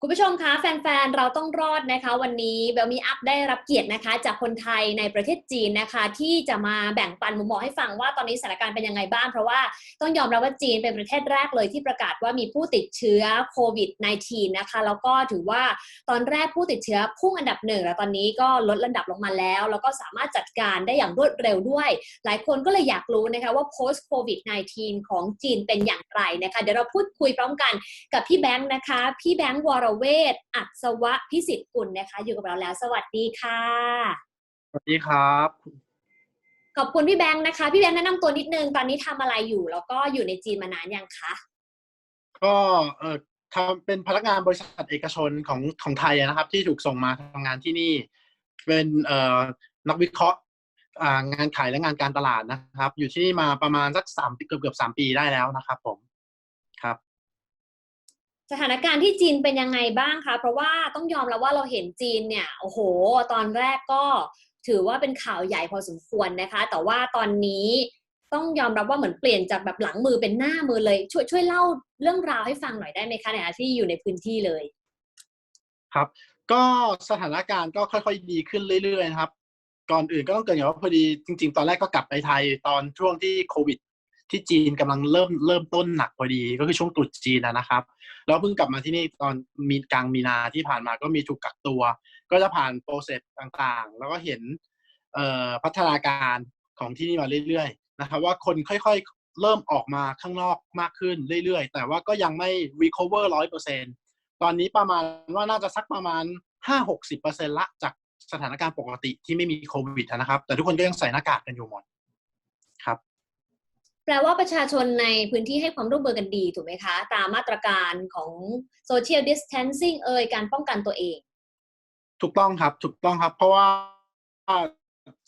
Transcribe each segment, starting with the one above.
คุณผู้ชมคะแฟนๆ เราต้องรอดนะคะ วันนี้เบลมีอัพได้รับเกียรตินะคะ จากคนไทยในประเทศจีนนะคะ ที่จะมาแบ่งปันมุมมองให้ฟังว่าตอนนี้สถานการณ์เป็นยังไงบ้าง เพราะว่าต้องยอมรับว่าจีนเป็นประเทศแรกเลยที่ประกาศว่ามีผู้ติดเชื้อโควิด -19 นะคะ แล้วก็ถือว่าตอนแรกผู้ติดเชื้อพุ่งอันดับหนึ่งแล้วตอนนี้ก็ลดระดับลงมาแล้ว แล้วก็สามารถจัดการได้อย่างรวดเร็วด้วย หลายคนก็เลยอยากรู้นะคะว่า post covid 19ของจีนเป็นอย่างไรนะคะเดี๋ยวเราพูดคุยพร้อมกันกับพี่แบงค์นะคะ พี่แบงค์วรเวศอัศวะพิสิทธิ์กุลนะคะ อยู่กับเราแล้ว สวัสดีค่ะ สวัสดีครับ ขอบคุณพี่แบงค์นะคะ พี่แบงค์แนะนำตัวนิดนึง ตอนนี้ทำอะไรอยู่ แล้วก็อยู่ในจีนมานานยังคะ ก็เอ่อทำเป็นพนักงานบริษัทเอกชนของของไทยนะครับ ที่ถูกส่งมาทำงานที่นี่ เป็นเอ่อนักวิเคราะห์อ่างานขายและงานการตลาดนะครับ อยู่ที่นี่มาประมาณสักสามเกือบเกือบสามปีได้แล้วนะครับผมครับ สถานการณ์ที่จีนเป็นยังไงบ้างคะ เพราะว่าต้องยอมรับว่าเราเห็นจีนเนี่ย โอ้โห ตอนแรกก็ถือว่าเป็นข่าวใหญ่พอสมควรนะคะ แต่ว่าตอนนี้ต้องยอมรับว่าเหมือนเปลี่ยนจากแบบหลังมือเป็นหน้ามือเลย ช่วยช่วยเล่าเรื่องราวให้ฟังหน่อยได้ไหมคะในฐานะที่อยู่ในพื้นที่เลย ครับ ก็สถานการณ์ก็ค่อยๆดีขึ้นเรื่อยๆนะครับ ก่อนอื่นก็ต้องเกรินอย่างว่าพอดีจริง ๆ ตอนแรกก็กลับไปไทยตอนช่วงที่โควิด ที่จีนกำลังเริ่มเริ่มต้นหนักพอดีก็คือช่วงตรุษจีนนะนะครับ แล้วเพิ่งกลับมาที่นี่ตอนมีกลางมีนาที่ผ่านมาก็มีถูกกักตัว ก็จะผ่านโปรเซสต่างๆ แล้วก็เห็นพัฒนาการของที่นี่มาเรื่อยๆนะครับว่าคนค่อยๆเริ่มออกมาข้างนอกมากขึ้นเรื่อยๆ แต่ว่าก็ยังไม่ recover ร้อยเปอร์เซ็นตอนนี้ประมาณว่าน่าจะสักประมาณห้าหกสิบเปอร์เซ็นละจากสถานการณ์ปกติที่ไม่มีโควิดนะครับ แต่ทุกคนก็ยังใส่หน้ากากกันอยู่หมด แปลว่าประชาชนในพื้นที่ให้ความร่วมมือกันดีถูกไหมคะ ตามมาตรการของ social distancing เอ่ยการป้องกันตัวเอง ถูกต้องครับถูกต้องครับ เพราะว่า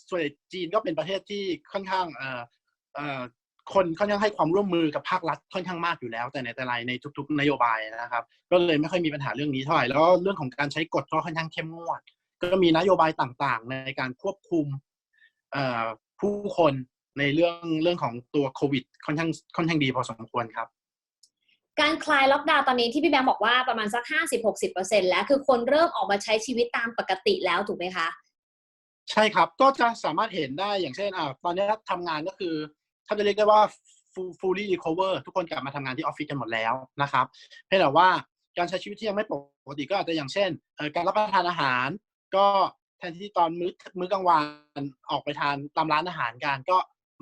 ส่วนใหญ่จีนก็เป็นประเทศที่ค่อนข้างเอ่อเอ่อคนค่อนข้างให้ความร่วมมือกับภาครัฐค่อนข้างมากอยู่แล้ว แต่ในแต่ไรในทุก ๆ นโยบายนะครับ ก็เลยไม่ค่อยมีปัญหาเรื่องนี้เท่าไหร่แล้วเรื่องของการใช้กฎก็ค่อนข้างเข้มงวด ก็มีนโยบายต่างๆ ในการควบคุมผู้คน ในเรื่องเรื่องของตัวโควิดค่อนข้างค่อนข้างดีพอสมควรครับการคลายล็อกดาวน์ตอนนี้ที่พี่แบงค์บอกว่าประมาณสัก 50-60%แล้ว คือคนเริ่มออกมาใช้ชีวิตตามปกติแล้วถูกไหมคะ ใช่ครับก็จะสามารถเห็นได้อย่างเช่นอ่าตอนนี้ทำงานก็คือถ้าจะเรียกได้ว่า full- fully recover ทุกคนกลับมาทำงานที่ออฟฟิศกันหมดแล้วนะครับเพียงแต่ว่าการใช้ชีวิตที่ยังไม่ปกติก็อาจจะอย่างเช่นเอ่อการรับประทานอาหาร ก็แทนที่ตอนมื้อมื้อกลางวันออกไปทานตามร้านอาหารกันก็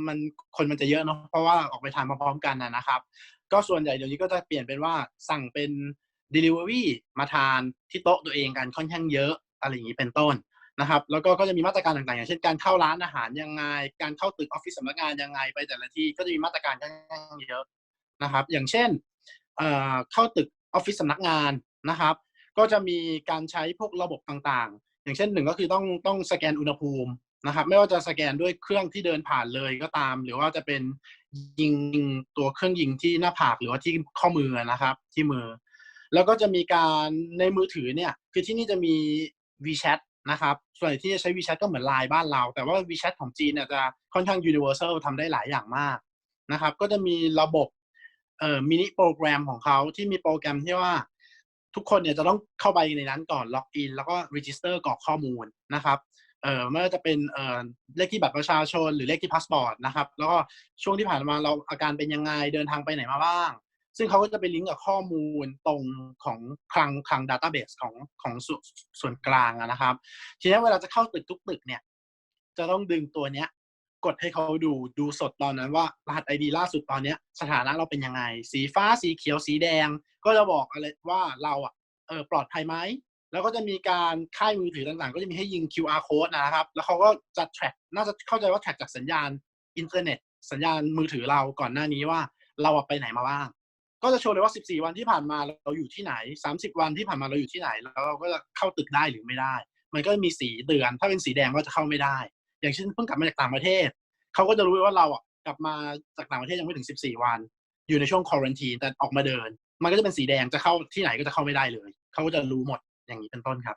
มันคนมันจะเยอะเนาะเพราะว่าออกไปทานมาพร้อมกันนะนะครับ ก็ส่วนใหญ่เดี๋ยวนี้ก็จะเปลี่ยนเป็นว่าสั่งเป็น delivery มาทานที่โต๊ะตัวเองกันค่อนข้างเยอะอะไรอย่างนี้เป็นต้นนะครับ แล้วก็ก็จะมีมาตรการต่างๆ อย่างเช่นการเข้าร้านอาหารยังไง การเข้าตึกออฟฟิศสำนักงานยังไงไปแต่ละที่ก็จะมีมาตรการค่อนข้างเยอะนะครับ อย่างเช่นเอ่อเข้าตึกออฟฟิศสำนักงานนะครับ ก็จะมีการใช้พวกระบบต่างๆ อย่างเช่นหนึ่งก็คือต้องต้องสแกนอุณหภูมิ นะครับ ไม่ว่าจะสแกนด้วยเครื่องที่เดินผ่านเลยก็ตาม หรือว่าจะเป็นยิงตัวเครื่องยิงที่หน้าผากหรือว่าที่ข้อมือนะครับ ที่มือ แล้วก็จะมีการในมือถือเนี่ย คือที่นี่จะมี WeChat นะครับ ส่วนใหญ่ที่จะใช้ WeChat ก็เหมือนไลน์บ้านเรา แต่ว่า WeChat ของจีนเนี่ยจะค่อนข้าง universal ทำได้หลายอย่างมากนะครับ ก็จะมีระบบเอ่อมินิโปรแกรมของเขาที่มีโปรแกรมที่ว่าทุกคนเนี่ยจะต้องเข้าไปในนั้นก่อนล็อกอินแล้วก็ register กรอกข้อมูลนะครับ เอ่อไม่ว่าจะเป็นเอ่อเลขที่บัตรประชาชน หรือเลขที่พาสปอร์ตนะครับแล้วก็ช่วงที่ผ่านมาเราอาการเป็นยังไงเดินทางไปไหนมาบ้าง ซึ่งเขาก็จะไปลิงก์กับข้อมูลตรงของคลังคลังดัตต้าเบสของของสส่วนกลางอะนะครับ ทีนี้เวลาจะเข้าตึกทุกตึกเนี่ย จะต้องดึงตัวเนี้ยกดให้เขาดูดูสดตอนนั้นว่ารหัสไอดีล่าสุดตอนเนี้ยสถานะเราเป็นยังไง สีฟ้าสีเขียวสีแดง ก็จะบอกอะไรว่าเราอะเออปลอดภัยไหม แล้วก็จะมีการค่ายมือถือต่างๆ ก็จะมีให้ยิง QR code นะครับ แล้วเขาก็จะ track น่าจะเข้าใจว่า track จากสัญญาณอินเทอร์เน็ต สัญญาณมือถือเราก่อนหน้านี้ว่าเราไปไหนมาบ้าง ก็จะโชว์เลยว่า 14 วันที่ผ่านมาเราอยู่ที่ไหน 30 วันที่ผ่านมาเราอยู่ที่ไหน แล้วเราก็จะเข้าตึกได้หรือไม่ได้ มันก็มีสีเตือน ถ้าเป็นสีแดงก็จะเข้าไม่ได้ อย่างเช่นเพิ่งกลับมาจากต่างประเทศ เขาก็จะรู้ว่าเราอะกลับมาจากต่างประเทศยังไม่ถึง 14 วัน อยู่ในช่วงควอนทีแต่ออกมาเดิน มันก็จะเป็นสีแดงจะเข้าที่ไหนก็จะเข้าไม่ได้เลย เขาก็จะรู้หมด อย่างนี้เป็นต้นครับ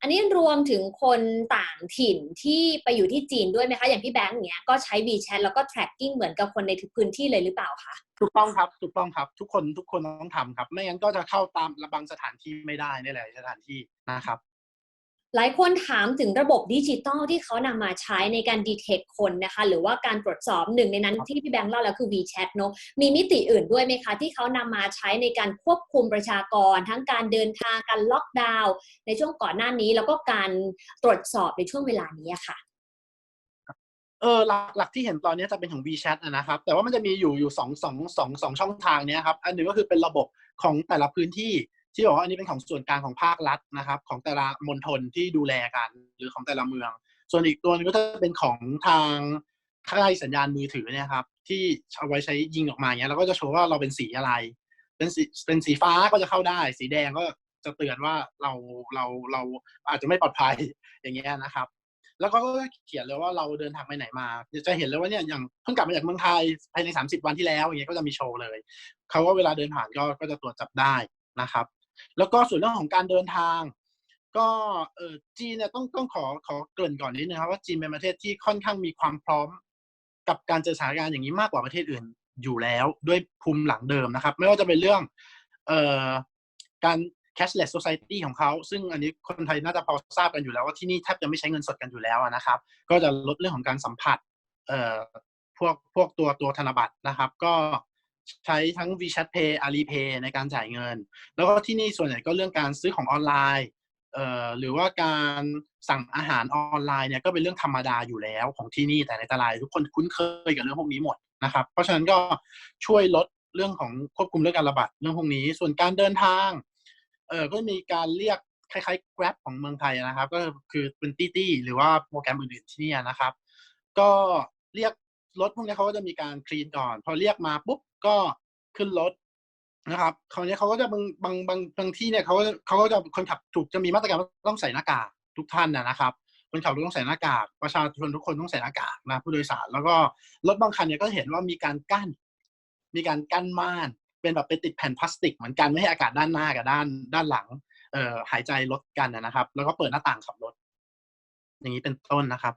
อันนี้รวมถึงคนต่างถิ่นที่ไปอยู่ที่จีนด้วยไหมคะ อย่างพี่แบงค์เนี้ยก็ใช้ WeChat แล้วก็ tracking เหมือนกับคนในทุกพื้นที่เลยหรือเปล่าคะถูกต้องครับถูกต้องครับ ทุกคนทุกคนต้องทำครับ ไม่งั้นก็จะเข้าตามระบางสถานที่ไม่ได้ในหลายสถานที่นะครับ หลายคนถามถึงระบบดิจิตอลที่เขานำมาใช้ในการดีเทคคนนะคะ หรือว่าการตรวจสอบหนึ่งในนั้นที่พี่แบงค์เล่าแล้วคือ WeChat เนอะมีมิติอื่นด้วยไหมคะ ที่เขานำมาใช้ในการควบคุมประชากร ทั้งการเดินทางการล็อกดาวน์ในช่วงก่อนหน้านี้ แล้วก็การตรวจสอบในช่วงเวลานี้อะค่ะเออหลักหลักที่เห็นตอนนี้จะเป็นของ WeChat อะนะครับ แต่ว่ามันจะมีอยู่อยู่สองสองสองสองช่องทางเนี้ยครับ อันหนึ่งก็คือเป็นระบบของแต่ละพื้นที่ ที่บอกว่าอันนี้เป็นของส่วนกลางของภาครัฐนะครับ ของแต่ละมณฑลที่ดูแลกัน หรือของแต่ละเมือง ส่วนอีกตัวนึงก็จะเป็นของทางค่ายสัญญาณมือถือเนี่ยครับที่เอาไว้ใช้ยิงออกมาเนี้ยแล้วก็จะโชว์ว่าเราเป็นสีอะไร เป็นสีเป็นสีฟ้าก็จะเข้าได้ สีแดงก็จะเตือนว่าเราเราเราอาจจะไม่ปลอดภัยอย่างเงี้ยนะครับ แล้วก็เขียนเลยว่าเราเดินทางไปไหนมา จะเห็นเลยว่าเนี่ยอย่างเพิ่งกลับมาจากเมืองไทยภายใน 30 วันที่แล้วอย่างเงี้ยก็จะมีโชว์เลยเขาก็เวลาเดินผ่านก็ก็จะตรวจจับได้นะครับ แล้วก็ส่วนเรื่องของการเดินทาง ก็เออจีนเนี่ยต้องต้องขอขอเกริ่นก่อนนิดนึงครับว่าจีนเป็นประเทศที่ค่อนข้างมีความพร้อม กับการเจอสถานการณ์อย่างนี้มากกว่าประเทศอื่นอยู่แล้วด้วยภูมิหลังเดิมนะครับ ไม่ว่าจะเป็นเรื่องเอ่อการ cashless society ของเขา ซึ่งอันนี้คนไทยน่าจะพอทราบกันอยู่แล้วว่าที่นี่แทบจะไม่ใช้เงินสดกันอยู่แล้วนะครับ ก็จะลดเรื่องของการสัมผัสเอ่อพวกพวกตัวตัวธนบัตรนะครับ ก็ ใช้ทั้ง WeChat Pay Alipay ในการจ่ายเงิน แล้วก็ที่นี่ส่วนใหญ่ก็เรื่องการซื้อของออนไลน์เอ่อหรือว่าการสั่งอาหารออนไลน์เนี่ยก็เป็นเรื่องธรรมดาอยู่แล้วของที่นี่แต่ในตลาดทุกคนคุ้นเคยกับเรื่องพวกนี้หมดนะครับ เพราะฉะนั้นก็ช่วยลดเรื่องของควบคุมเรื่องการระบาดเรื่องพวกนี้ ส่วนการเดินทางเออก็มีการเรียกคล้ายๆ Grab ของเมืองไทยนะครับ ก็คือเป็นตี้ตี้หรือว่าโปรแกรมอื่นๆที่นี่นะครับ ก็เรียกรถพวกนี้เขาก็จะมีการคลีนก่อน พอเรียกมาปุ๊บ ก็ขึ้นรถนะครับคราวนี้เขาก็จะบางบางบางบางที่เนี่ยเขาก็เขาก็จะคนขับถูกจะมีมาตรการว่าต้องใส่หน้ากากทุกท่านนะครับ คนขับรถต้องใส่หน้ากากประชาชนทุกคนต้องใส่หน้ากากนะผู้โดยสาร แล้วก็รถบางคันเนี่ยก็เห็นว่ามีการกั้น มีการกั้นม่านเป็นแบบไปติดแผ่นพลาสติกเหมือนกันไม่ให้อากาศด้านหน้ากับด้านด้านหลังเอ่อหายใจลดกันนะครับ แล้วก็เปิดหน้าต่างขับรถ อย่างนี้เป็นต้นนะครับ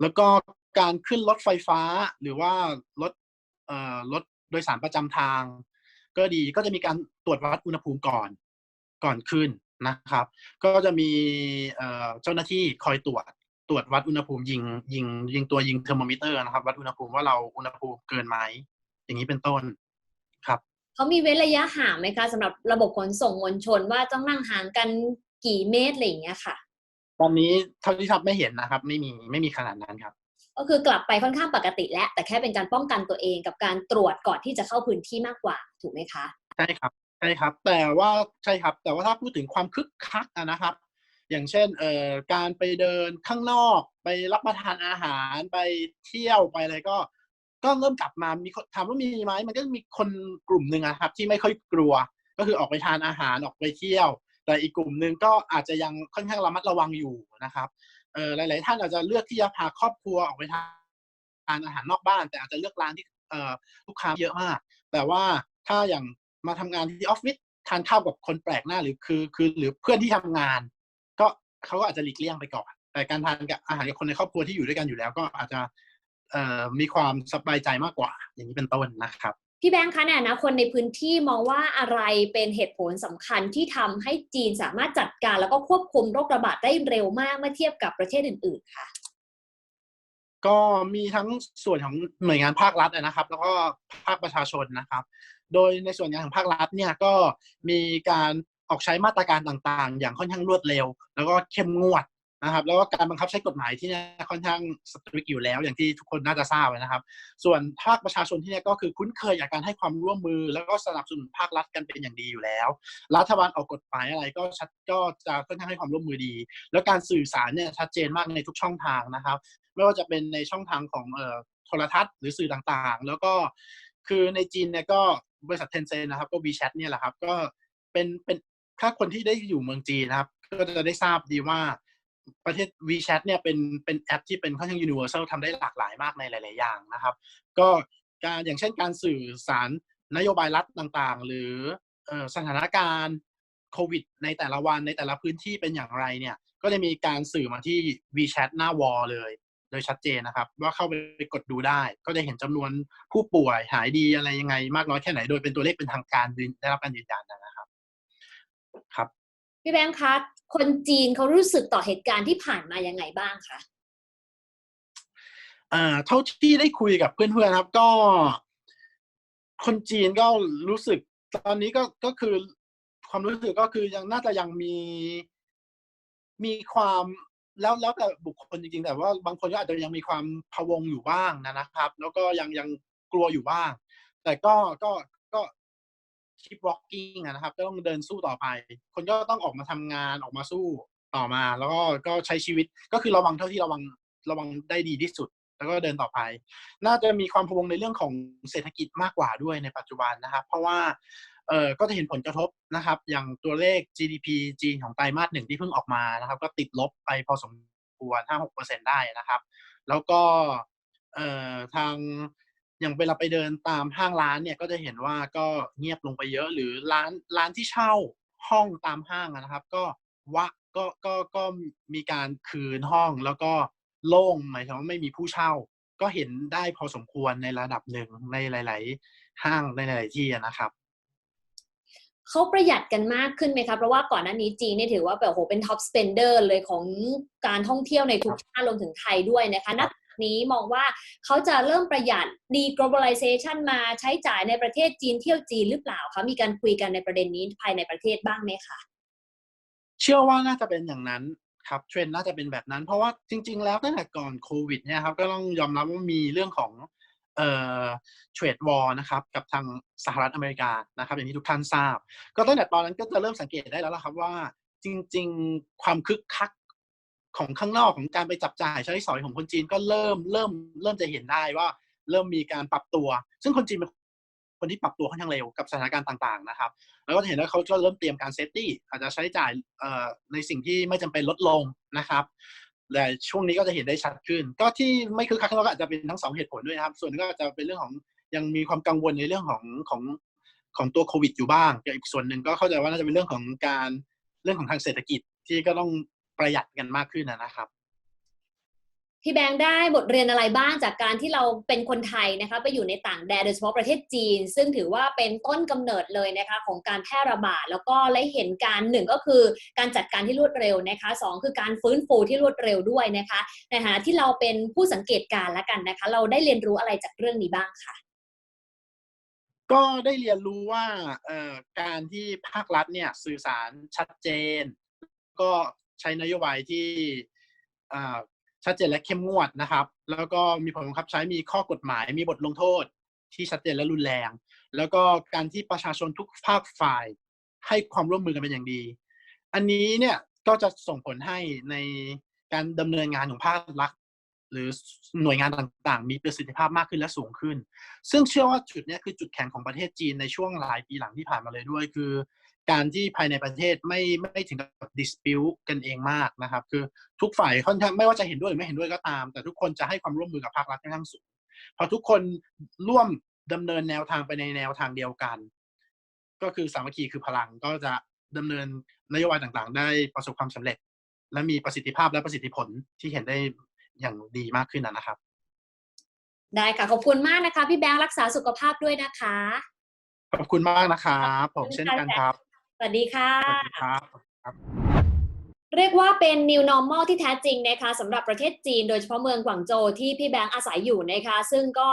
แล้วก็การขึ้นรถไฟฟ้าหรือว่ารถ รถโดยสารประจำทาง ก็ดีก็จะมีการตรวจวัดอุณหภูมิก่อนก่อนขึ้นนะครับ ก็จะมีเอ่อเจ้าหน้าที่คอยตรวจตรวจวัดอุณหภูมิยิงยิงยิงตัวยิงเทอร์โมมิเตอร์นะครับ วัดอุณหภูมิว่าเราอุณหภูมิเกินไหมอย่างนี้เป็นต้นครับเขามีเว้นระยะห่างไหมคะสำหรับระบบขนส่งมวลชนว่าต้องนั่งห่างกันกี่เมตรอะไรอย่างเงี้ยค่ะ ตอนนี้เท่าที่ทับไม่เห็นนะครับ ไม่มีไม่มีขนาดนั้นครับ ก็คือกลับไปค่อนข้างปกติแล้วแต่แค่เป็นการป้องกันตัวเองกับการตรวจก่อนที่จะเข้าพื้นที่มากกว่าถูกไหมคะใช่ครับใช่ครับ แต่ว่าใช่ครับ แต่ว่าถ้าพูดถึงความคึกคักนะครับ อย่างเช่นเอ่อการไปเดินข้างนอก ไปรับประทานอาหารไปเที่ยวไปอะไรก็ก็เริ่มกลับมามีถามว่ามีไหมมันก็มีคนกลุ่มหนึ่งอะครับ ที่ไม่ค่อยกลัว ก็คือออกไปทานอาหารออกไปเที่ยว แต่อีกกลุ่มหนึ่งก็อาจจะยังค่อนข้างระมัดระวังอยู่นะครับ เออหลาย ๆ ท่านอาจจะเลือกที่จะพาครอบครัวออกไปทานอาหารนอกบ้าน แต่อาจจะเลือกร้านที่เอ่อลูกค้าเยอะมาก แต่ว่าถ้าอย่างมาทำงานที่ออฟฟิศทานข้าวกับคนแปลกหน้าหรือคือคือหรือเพื่อนที่ทำงาน ก็เขาก็อาจจะหลีกเลี่ยงไปก่อน แต่การทานกับอาหารกับคนในครอบครัวที่อยู่ด้วยกันอยู่แล้ว ก็อาจจะเออมีความสบายใจมากกว่า อย่างนี้เป็นต้นนะครับ พี่แบงค์คะในฐานะคนในพื้นที่มองว่าอะไรเป็นเหตุผลสำคัญที่ทำให้จีนสามารถจัดการแล้วก็ควบคุมโรคระบาดได้เร็วมากเมื่อเทียบกับประเทศอื่น ๆค่ะ ก็มีทั้งส่วนของหน่วยงานภาครัฐนะครับ แล้วก็ภาคประชาชนนะครับ โดยในส่วนงานของภาครัฐเนี่ยก็มีการออกใช้มาตรการต่างๆ อย่างค่อนข้างรวดเร็ว แล้วก็เข้มงวด นะครับ แล้วก็การบังคับใช้กฎหมายที่เนี่ยค่อนข้างสตริกอยู่แล้ว อย่างที่ทุกคนน่าจะทราบนะครับ ส่วนภาคประชาชนที่เนี่ยก็คือคุ้นเคยกับการให้ความร่วมมือ แล้วก็สนับสนุนภาครัฐกันเป็นอย่างดีอยู่แล้ว รัฐบาลออกกฎหมายอะไรก็ชัดก็จะค่อนข้างให้ความร่วมมือดี แล้วการสื่อสารเนี่ยชัดเจนมากในทุกช่องทางนะครับ ไม่ว่าจะเป็นในช่องทางของเอ่อโทรทัศน์หรือสื่อต่างๆ แล้วก็คือในจีนเนี่ยก็บริษัทเทนเซ็นนะครับ ก็ WeChat เนี่ยแหละครับ ก็เป็นเป็นถ้าคนที่ได้อยู่เมืองจีนนะครับ ก็จะได้ทราบดีว่า ประเทศ WeChat เนี่ยเป็นเป็นแอปที่เป็นค่อนข้าง universal ทำได้หลากหลายมากในหลาย ๆ อย่างนะครับ ก็การอย่างเช่นการสื่อสารนโยบายรัฐต่างๆ หรือสถานการณ์โควิด ในแต่ละวันในแต่ละพื้นที่เป็นอย่างไรเนี่ยก็จะมีการสื่อมาที่ WeChat หน้าวอลเลย โดยชัดเจนนะครับ ว่าเข้าไปกดดูได้ ก็จะเห็นจำนวนผู้ป่วยหายดีอะไรยังไง มากน้อยแค่ไหนโดยเป็นตัวเลขเป็นทางการได้รับการยืนยันนะครับ ครับ พี่แบงค์คะคนจีนเขารู้สึกต่อเหตุการณ์ที่ผ่านมายังไงบ้างคะอ่า เท่าที่ได้คุยกับเพื่อนๆครับ ก็ คนจีนก็รู้สึก ตอนนี้ก็ก็คือความรู้สึกก็คือยังน่าจะยังมีมีความแล้วแล้วแต่บุคคลจริงๆแต่ว่าบางคนก็อาจจะยังมีความพะวงอยู่บ้างนะครับ แล้วก็ยังยังกลัวอยู่บ้าง แต่ก็ก็ก็ keep walking นะครับก็ต้องเดินสู้ต่อไป คนก็ต้องออกมาทำงานออกมาสู้ต่อมา แล้วก็ก็ใช้ชีวิตก็คือระวังเท่าที่ระวังระวังได้ดีที่สุด แล้วก็เดินต่อไป น่าจะมีความพวงในเรื่องของเศรษฐกิจมากกว่าด้วยในปัจจุบันนะครับ เพราะว่าเอ่อก็จะเห็นผลกระทบนะครับ อย่างตัวเลข GDP จีนของไตรมาสหนึ่งที่เพิ่งออกมานะครับ ก็ติดลบไปพอสมควร5-6%ได้นะครับ แล้วก็เอ่อทาง อย่างเวลาไปเดินตามห้างร้านเนี่ยก็จะเห็นว่าก็เงียบลงไปเยอะหรือร้านร้านที่เช่าห้องตามห้างนะครับ ก็วะก็ก็ก็มีการคืนห้องแล้วก็โล่งหมายถึงว่าไม่มีผู้เช่า ก็เห็นได้พอสมควรในระดับหนึ่งในหลาย ๆ ห้างในหลาย ๆ ที่นะครับ เขาประหยัดกันมากขึ้นไหมคะเพราะว่าก่อนหน้านี้จีนเนี่ยถือว่าแบบโหเป็นท็อปสเปนเดอร์เลยของการท่องเที่ยวในทุกชาติรวมถึงไทยด้วยนะคะนักนี้มองว่าเขาจะเริ่มประหยัด deglobalization มาใช้จ่ายในประเทศจีนเที่ยวจีนหรือเปล่าคะมีการคุยกันในประเด็นนี้ภายในประเทศบ้างไหมคะเชื่อว่าน่าจะเป็นอย่างนั้นครับเทรนด์น่าจะเป็นแบบนั้น เพราะว่าจริง ๆ แล้วตั้งแต่ก่อนโควิดเนี่ยครับก็ต้องยอมรับว่ามีเรื่องของ เอ่อเทรดวอร์นะครับกับทางสหรัฐอเมริกานะครับอย่างที่ทุกท่านทราบ ก็ตั้งแต่ตอนนั้นก็จะเริ่มสังเกตได้แล้วล่ะครับว่าจริง ๆ ความคึกคักของข้างนอกของการไปจับจ่ายใช้สอยของคนจีนก็เริ่มเริ่มเริ่มจะเห็นได้ว่า เริ่มมีการปรับตัว ซึ่งคนจีนเป็นคนที่ปรับตัวค่อนข้างเร็วกับสถานการณ์ต่างๆนะครับ แล้วก็จะเห็นว่าเขาจะเริ่มเตรียมการเซฟตี้อาจจะใช้จ่ายเอ่อในสิ่งที่ไม่จำเป็นลดลงนะครับ แต่ช่วงนี้ก็จะเห็นได้ชัดขึ้น ก็ที่ไม่คือคักก็อาจจะเป็นทั้งสองเหตุผลด้วยนะครับ ส่วนหนึงก็อาจจะเป็นเรื่องของยังมีความกังวลในเรื่องของของของตัวโควิดอยู่บ้างแต่อีกส่วนหนึ่งก็เข้าใจว่าน่าจะเป็นเรื่องของการเรื่องของทางเศรษฐกิจที่ก็ต้องประหยัดกันมากขึ้นนะครับ พี่แบงค์ได้บทเรียนอะไรบ้างจากการที่เราเป็นคนไทยนะคะไปอยู่ในต่างแดนโดยเฉพาะประเทศจีน ซึ่งถือว่าเป็นต้นกำเนิดเลยนะคะของการแพร่ระบาดแล้วก็ได้เห็นการหนึ่งก็คือการจัดการที่รวดเร็วนะคะสองคือการฟื้นฟูที่รวดเร็วด้วยนะคะในฐานะที่เราเป็นผู้สังเกตการณ์ล้วกันนะคะ เราได้เรียนรู้อะไรจากเรื่องนี้บ้างคะก็ได้เรียนรู้ว่าเอ่อการที่ภาครัฐเนี่ยสื่อสารชัดเจน ก็ใช้นโยบายที่อ่า ชัดเจนและเข้มงวดนะครับ แล้วก็มีผลบังคับใช้มีข้อกฎหมาย มีบทลงโทษ ที่ชัดเจนและรุนแรง แล้วก็การที่ประชาชนทุกภาคฝ่ายให้ความร่วมมือกันเป็นอย่างดี อันนี้เนี่ยก็จะส่งผลให้ในการดำเนินงานของภาครัฐหรือหน่วยงานต่างๆ มีประสิทธิภาพมากขึ้นและสูงขึ้น ซึ่งเชื่อว่าจุดนี้คือจุดแข็งของประเทศจีนในช่วงหลายปีหลังที่ผ่านมาเลยด้วย คือ การที่ภายในประเทศไม่ไม่ถึงกับ dispute กันเองมากนะครับ คือทุกฝ่ายค่อนข้างไม่ว่าจะเห็นด้วยหรือไม่เห็นด้วยก็ตาม แต่ทุกคนจะให้ความร่วมมือกับภาครัฐค่อนข้างสูงพอทุกคนร่วมดำเนินแนวทางไปในแนวทางเดียวกัน ก็คือสามัคคีคือพลังก็จะดำเนินนโยบายต่างๆ ได้ประสบความสำเร็จ และมีประสิทธิภาพและประสิทธิผลที่เห็นได้อย่างดีมากขึ้นนะครับ ได้ค่ะ ขอบคุณมากนะคะ พี่แบงค์รักษาสุขภาพด้วยนะคะ ขอบคุณมากนะครับ ผมเช่นกันครับ สวัสดีค่ะสวัสดีครับ เรียกว่าเป็น new normal ที่แท้จริงนะคะสำหรับประเทศจีน โดยเฉพาะเมืองกวางโจวที่พี่แบงค์อาศัยอยู่นะคะ ซึ่งก็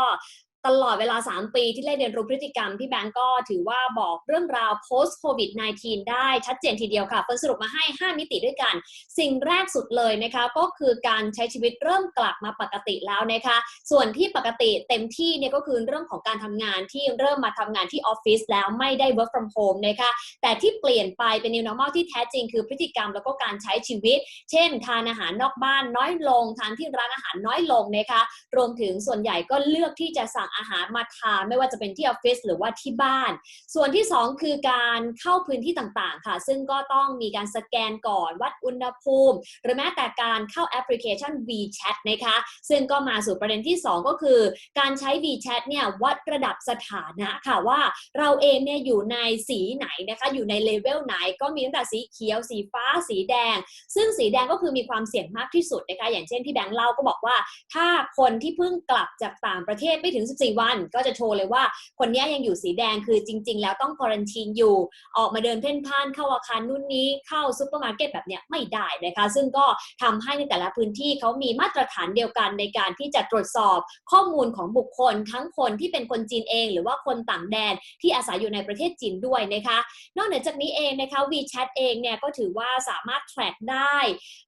ตลอดเวลา 3 ปีที่ได้เรียนรู้พฤติกรรม พี่แบงค์ก็ถือว่าบอกเรื่องราว post covid 19 ได้ชัดเจนทีเดียวค่ะเฟิร์นสรุปมาให้ 5 มิติด้วยกัน สิ่งแรกสุดเลยนะคะก็คือการใช้ชีวิตเริ่มกลับมาปกติแล้วนะคะ ส่วนที่ปกติเต็มที่เนี่ยก็คือเรื่องของการทำงานที่เริ่มมาทำงานที่ออฟฟิศแล้วไม่ได้ work from home นะคะแต่ที่เปลี่ยนไปเป็น new normal ที่แท้จริงคือพฤติกรรมแล้วก็การใช้ชีวิต เช่นทานอาหารนอกบ้านน้อยลงทานที่ร้านอาหารน้อยลงนะคะรวมถึงส่วนใหญ่ก็เลือกที่จะสั่งอาหารมาทานไม่ว่าจะเป็นที่ออฟฟิศหรือว่าที่บ้าน ส่วนที่ 2 คือการเข้าพื้นที่ต่างๆ ค่ะ ซึ่งก็ต้องมีการสแกนก่อนวัดอุณหภูมิ หรือแม้แต่การเข้าแอปพลิเคชัน WeChat นะคะ ซึ่งก็มาสู่ประเด็นที่ 2 ก็คือ การใช้ WeChat เนี่ยวัดระดับสถานะค่ะว่าเราเองเนี่ยอยู่ในสีไหนนะคะ อยู่ในเลเวลไหนก็มีตั้งแต่สีเขียว สีฟ้า สีแดง ซึ่งสีแดงก็คือมีความเสี่ยงมากที่สุดนะคะ อย่างเช่นที่แบงค์เล่าก็บอกว่า ถ้าคนที่เพิ่งกลับจากต่างประเทศไม่ถึง14 วัน ก็จะโชว์เลยว่าคนนี้ยังอยู่สีแดงคือจริง ๆ แล้วต้องควอรันทีนอยู่ ออกมาเดินเพ่นพ่านเข้าอาคารนู่นนี้เข้าซูเปอร์มาร์เก็ตแบบเนี้ยไม่ได้นะคะ ซึ่งก็ทำให้ในแต่ละพื้นที่เขามีมาตรฐานเดียวกันในการที่จะตรวจสอบข้อมูลของบุคคล ทั้งคนที่เป็นคนจีนเอง หรือว่าคนต่างแดนที่อาศัยอยู่ในประเทศจีนด้วยนะคะ นอกเหนือจากนี้เองนะคะ WeChat เองเนี่ยก็ถือว่าสามารถ track ได้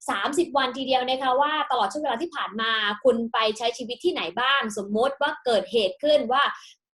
30 วันทีเดียวนะคะว่าตลอดช่วงเวลาที่ผ่านมาคุณไปใช้ชีวิตที่ไหนบ้าง สมมติว่าเกิดเหตุขึ้นว่า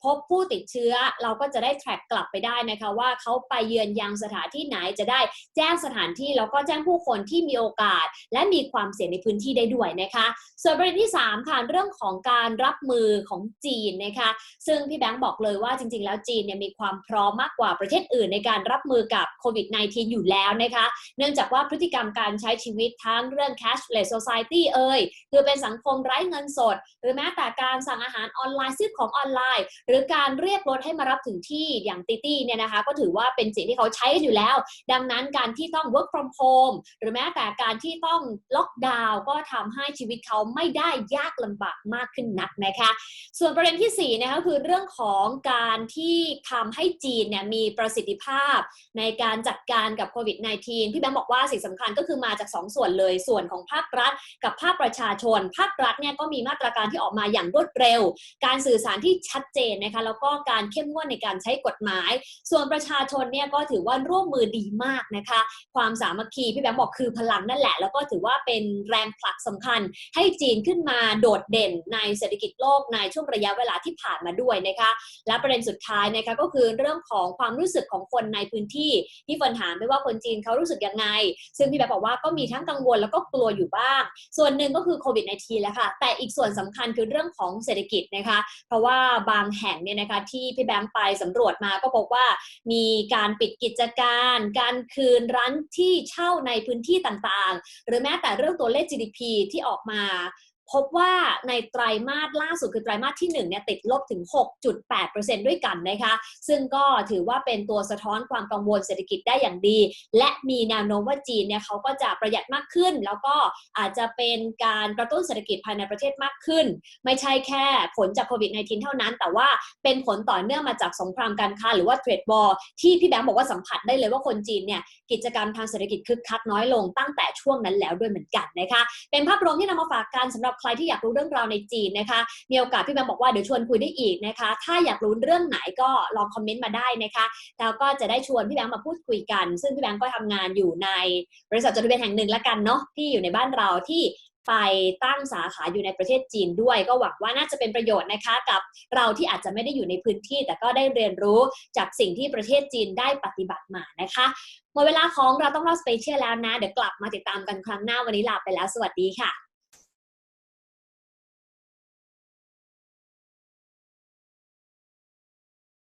พบผู้ติดเชื้อเราก็จะได้ track กลับไปได้นะคะว่าเขาไปเยือนยังสถานที่ไหนจะได้แจ้งสถานที่แล้วก็แจ้งผู้คนที่มีโอกาส และมีความเสี่ยงในพื้นที่ได้ด้วยนะคะส่วนประเด็นที่ 3 ค่ะเรื่องของการรับมือของจีนนะคะซึ่งพี่แบงค์บอกเลยว่าจริง ๆ แล้วจีนเนี่ยมีความพร้อมมากกว่าประเทศอื่นในการรับมือกับโควิด -19 อยู่แล้วนะคะเนื่องจากว่าพฤติกรรมการใช้ชีวิตทั้งเรื่อง cashless society เอ่ยคือเป็นสังคมไร้เงินสด หรือแม้แต่การสั่งอาหารออนไลน์ซื้อของออนไลน์หรือการเรียกรถให้มารับถึงที่อย่างติตี้เนี่ยนะคะก็ถือว่าเป็นสิ่งที่เขาใช้อยู่แล้ว ดังนั้นการที่ต้อง work from home หรือแม้แต่การที่ต้องล็อกดาวน์ก็ทำให้ชีวิตเขาไม่ได้ยากลำบากมากขึ้นนักนะคะ ส่วนประเด็นที่4นะคะคือเรื่องของการที่ทำให้จีนเนี่ยมีประสิทธิภาพในการจัดการกับโควิด -19 พี่แบงค์บอกว่าสิ่งสำคัญก็คือมาจาก 2 ส่วนเลยส่วนของภาครัฐ กับภาคประชาชน ภาครัฐเนี่ยก็มีมาตรการที่ออกมาอย่างรวดเร็ว การสื่อสารที่ชัดเจนนะคะแล้วก็การเข้มงวดในการใช้กฎหมาย ส่วนประชาชนเนี่ยก็ถือว่าร่วมมือดีมากนะคะ ความสามัคคีพี่แบงค์บอกคือพลังนั่นแหละ แล้วก็ถือว่าเป็นแรงผลักสำคัญ ให้จีนขึ้นมาโดดเด่นในเศรษฐกิจโลกในช่วงระยะเวลาที่ผ่านมาด้วยนะคะ และประเด็นสุดท้ายนะคะก็คือเรื่องของความรู้สึกของคนในพื้นที่ที่เฟิร์นถามไปว่าคนจีนเขารู้สึกยังไง ซึ่งพี่แบบบอกว่าก็มีทั้งกังวลแล้วก็กลัวอยู่บ้าง ส่วนหนึ่งก็คือโควิด -19 แล้วค่ะแต่อีกส่วนสำคัญคือเรื่องของเศรษฐกิจนะคะ เพราะว่าบางแห่งเนี่ยนะคะที่พี่แบงค์ไปสำรวจมาก็พบว่ามีการปิดกิจการ การคืนร้านที่เช่าในพื้นที่ต่างๆ หรือแม้แต่เรื่องตัวเลข GDP ที่ออกมา พบว่าในไตรมาสล่าสุดคือไตรมาสที่1เนี่ยติดลบถึง 6.8%ด้วยกันนะคะ ซึ่งก็ถือว่าเป็นตัวสะท้อนความกังวลเศรษฐกิจได้อย่างดี และมีแนวโน้มว่าจีนเนี่ยเขาก็จะประหยัดมากขึ้น แล้วก็อาจจะเป็นการกระตุ้นเศรษฐกิจภายในประเทศมากขึ้น ไม่ใช่แค่ผลจากโควิด -19 เท่านั้น แต่ว่าเป็นผลต่อเนื่องมาจากสงครามการค้าหรือว่าเทรดบอลที่พี่แบงค์บอกว่าสัมผัสได้เลยว่าคนจีนเนี่ยกิจกรรมทางเศรษฐกิจคึกคักน้อยลงตั้งแต่ช่วงนั้นแล้วด้วยเหมือนกันนะคะเป็นภาพรวมที่นำมาฝากกันสำหรับใครที่อยากรู้เรื่องราวในจีนนะคะ มีโอกาสพี่แบงค์บอกว่าเดี๋ยวชวนคุยได้อีกนะคะ ถ้าอยากรู้เรื่องไหนก็ลองคอมเมนต์มาได้นะคะแล้วก็จะได้ชวนพี่แบงค์มาพูดคุยกัน ซึ่งพี่แบงค์ก็ทำงานอยู่ในบริษัทจดทะเบียนแห่งหนึ่งละกันเนาะที่อยู่ในบ้านเราที่ไปตั้งสาขาอยู่ในประเทศจีนด้วย ก็หวังว่าน่าจะเป็นประโยชน์นะคะกับเราที่อาจจะไม่ได้อยู่ในพื้นที่ แต่ก็ได้เรียนรู้จากสิ่งที่ประเทศจีนได้ปฏิบัติมานะคะหมดเวลาของเราต้องเล่าสเปเชียลแล้วนะ เดี๋ยวกลับมาติดตามกันครั้งหน้าวันนี้ลาไปแล้วสวัสดีค่ะ